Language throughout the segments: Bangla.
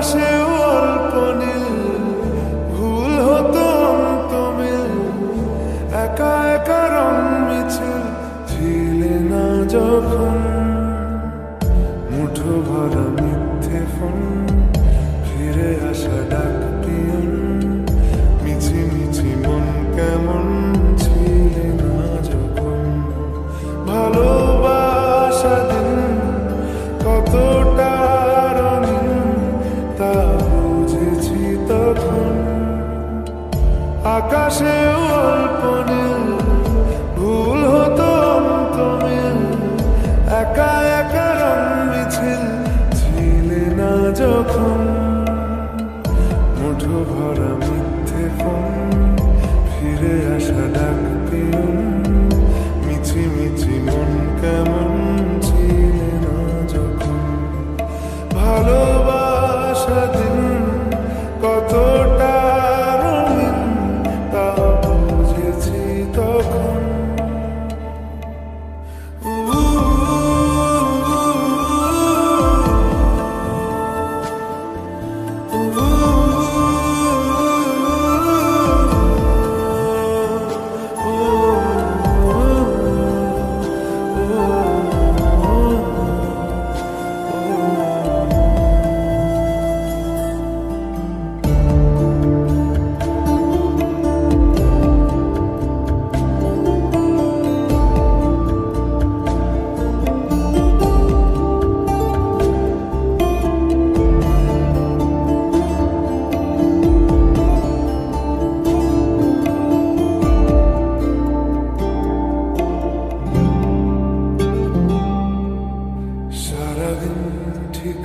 আকাশে অল্প নীল ভুল হতো অন্তমিল একা একা রং মিছিল ছিলে না যখন আকাশে অল্প নীল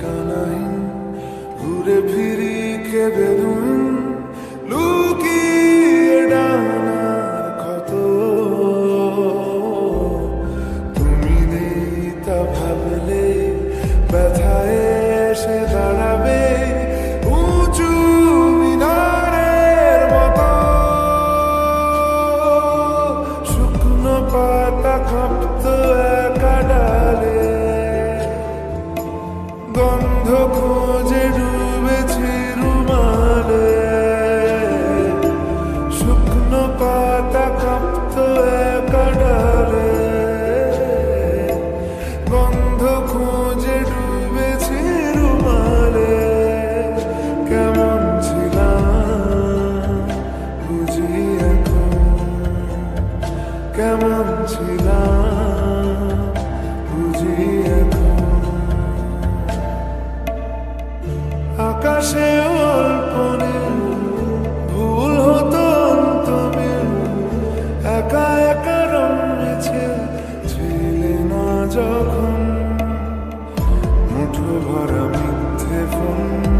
ঠিকানাহীন ঘুরে ফিরি কেঁদে একা একা রমেছে ছেলে না যখন মুঠো ভরা মিথ্যে ফোন।